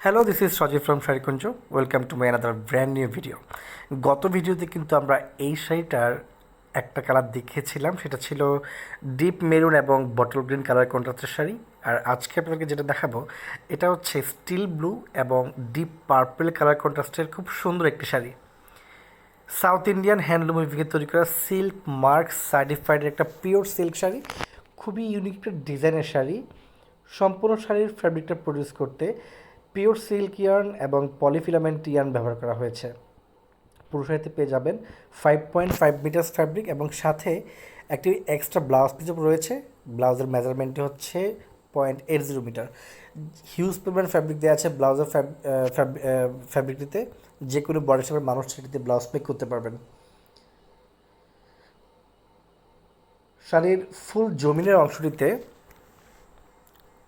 Hello this is Sajib from Sharikunja welcome to my another brand new video গত ভিডিওতে কিন্তু আমরা এই শাড়িটার একটা কালার দেখিয়েছিলাম। সেটা ছিল ডিপ মেরুন এবং বটল গ্রিন কালার কন্ট্রাস্টের শাড়ি। আর আজকে আপনাকে যেটা দেখাবো, এটা হচ্ছে স্টিল ব্লু এবং ডিপ পার্পল কালার কন্ট্রাস্টের খুব সুন্দর একটি শাড়ি। সাউথ ইন্ডিয়ান হ্যান্ডলুম উইভিংয়ে তৈরি করা সিল্ক মার্ক সার্টিফাইড একটা পিওর সিল্ক শাড়ি। খুবই ইউনিক ডিজাইনের শাড়ি। সম্পূর্ণ শাড়ির ফ্যাব্রিকটা প্রডিউস করতে পিওর সিল্ক ইয়ার্ন এবং পলিফিলামেন্ট ইয়ার্ন ব্যবহার করা হয়েছে। পুরো শাড়িতে পেয়ে যাবেন five point five metres fabric এবং সাথে একটি এক্সট্রা ব্লাউজ পিসও রয়েছে। ব্লাউজের মেজারমেন্টটি হচ্ছে point eight zero metre huge পরিমাণ ফ্যাব্রিক দেওয়া আছে ব্লাউজের ফ্যাব্রিকটিতে যে কোনো বডি শেপের মানুষ সেটিতে ব্লাউজ মেক করতে পারবেন। শাড়ির ফুল জমিনের অংশটিতে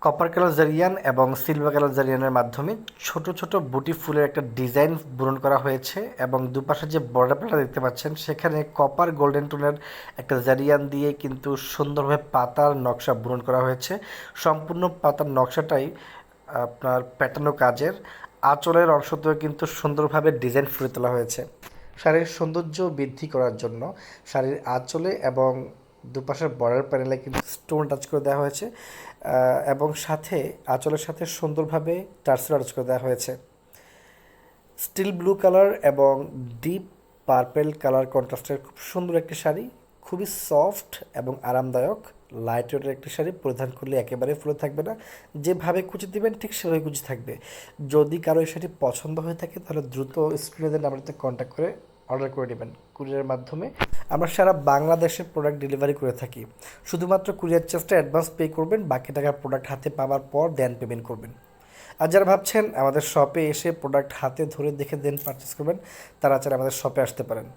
কপার কালার জারিয়ান এবং সিলভার কালার জারিয়ানের মাধ্যমে ছোট ছোট বুটি ফুলের একটা ডিজাইন পূরণ করা হয়েছে এবং দুপাশে যে বর্ডার বর্ডারটা দেখতে পাচ্ছেন, সেখানে কপার গোল্ডেন টোনের একটা জারিয়ান দিয়ে কিন্তু সুন্দরভাবে পাতার নকশা পূরণ করা হয়েছে। সম্পূর্ণ পাতার নকশাটাই আপনার প্যাটার্নো কাজের, আঁচলের অংশতেও কিন্তু সুন্দরভাবে ডিজাইন ফুটে তোলা হয়েছে। শাড়ির সৌন্দর্য বৃদ্ধি করার জন্য শাড়ির আঁচলে এবং দুপাশের বর্ডার প্যানেলে কিন্তু স্টোন টাচ করে দেওয়া হয়েছে এবং সাথে আঁচলের সাথে সুন্দরভাবে টার্সেল টাচ করে দেওয়া হয়েছে। স্টিল ব্লু কালার এবং ডিপ পার্পেল কালার কন্ট্রাস্টের খুব সুন্দর একটি শাড়ি, খুবই সফট এবং আরামদায়ক লাইট ওয়েটের একটি শাড়ি পরিধান করলে একেবারে ফুলে থাকবে না। যেভাবে কুচি দিবেন ঠিক সেভাবে কুচি থাকবে। যদি কারও এই শাড়ি পছন্দ হয়ে থাকে তাহলে দ্রুত স্ক্রিনে দেন নাম্বারতে কন্ট্যাক্ট করে অর্ডার করে নেবেন কুরিয়ারের মাধ্যমে। আমরা সারা বাংলাদেশের প্রোডাক্ট ডেলিভারি করে থাকি। শুধুমাত্র কুরিয়ার চার্জটা অ্যাডভান্স পে করবেন, বাকি টাকা প্রোডাক্ট হাতে পাওয়ার পর দেন পেমেন্ট করবেন। আর যারা ভাবছেন আমাদের শপে এসে প্রোডাক্ট হাতে ধরে দেখে দেন পারচেস করবেন, তারা চাইলে আমাদের শপে আসতে পারেন।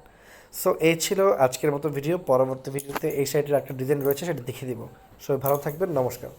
সো এই ছিল আজকের মতো ভিডিও পরবর্তী ভিডিওতে এই সাইডের একটা ডিজাইন রয়েছে, সেটা দেখিয়ে দিব। সবাই ভালো থাকবেন, নমস্কার।